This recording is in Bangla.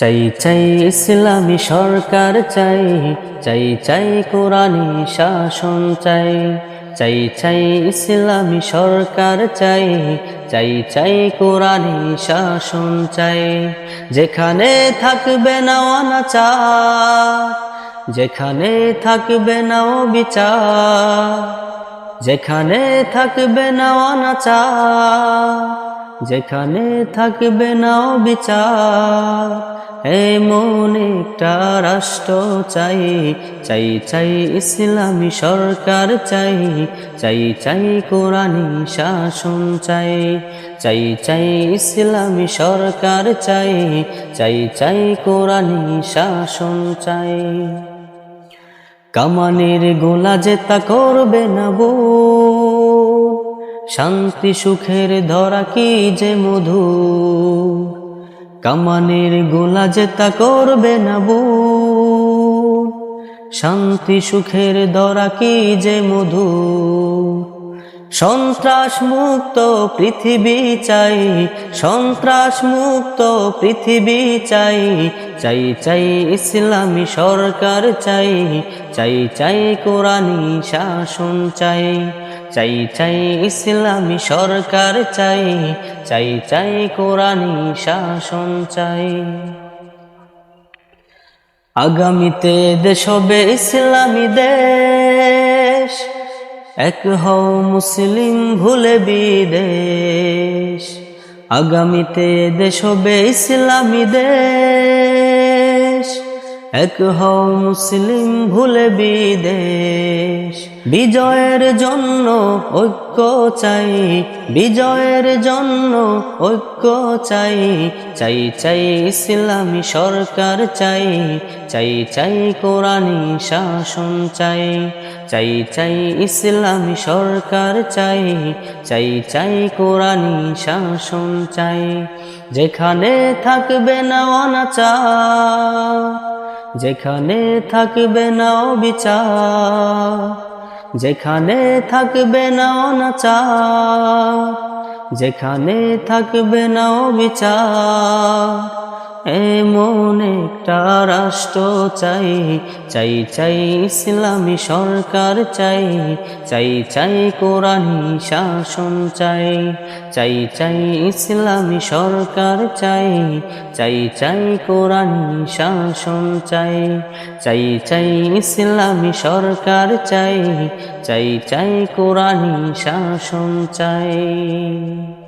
চাই চাই ইসলামী সরকার চাই চাই চাই কোরআনী শাসন চাই চাই চাই ইসলামী সরকার চাই চাই চাই কোরআনী শাসন চাই। যেখানে থাকবে না অনাচার, যেখানে থাকবে না বিচার যেখানে থাকবে না অনাচার, যেখানে থাকবে না বিচার এমন একটা রাষ্ট্র চাই চাই চাই ইসলামী সরকার চাই চাই চাই কোরআনী শাসন চাই চাই চাই ইসলামী সরকার চাই চাই চাই কোরআনী শাসন চাই। কামানের গোলা জেতা করবে না বো। শান্তি সুখের ধরা কি যে মধু? কামানের গোলা জেতা করবে না বো শান্তি সুখের ধরা কি যে মধু? সন্ত্রাস মুক্ত পৃথিবী চাই, সন্ত্রাস মুক্ত পৃথিবী চাই চাই চাই ইসলামী সরকার চাই চাই চাই কোরআনী শাসন চাই। চাই চাই ইসলামী সরকার চাই চাই চাই কোরআনী শাসন চাই। আগামীতে দেশ হবে ইসলামী দেশ, এক হও মুসলিম ভুলে বিদেশ। আগামীতে দেশ হবে ইসলামী দেশ। এক হও মুসলিম ভুলে বিদেশ। বিজয়ের জন্য ঐক্য চাই, বিজয়ের জন্য ঐক্য চাই। চাই চাই ইসলামী সরকার চাই চাই চাই কোরআনী শাসন চাই। চাই চাই ইসলামী সরকার চাই চাই চাই কোরআনী শাসন চাই। যেখানে থাকবে না অনাচার যেখানে থাকবে না বিচার যেখানে থাকবে না অনাচার যেখানে থাকবে না বিচার এমন একটা রাষ্ট্র চাই চাই চাই ইসলামী সরকার চাই চাই চাই কোরআনী শাসন চাই চাই চাই ইসলামী সরকার চাই চাই চাই কোরআনী শাসন চাই চাই চাই ইসলামী সরকার চাই চাই চাই কোরআনী শাসন চাই।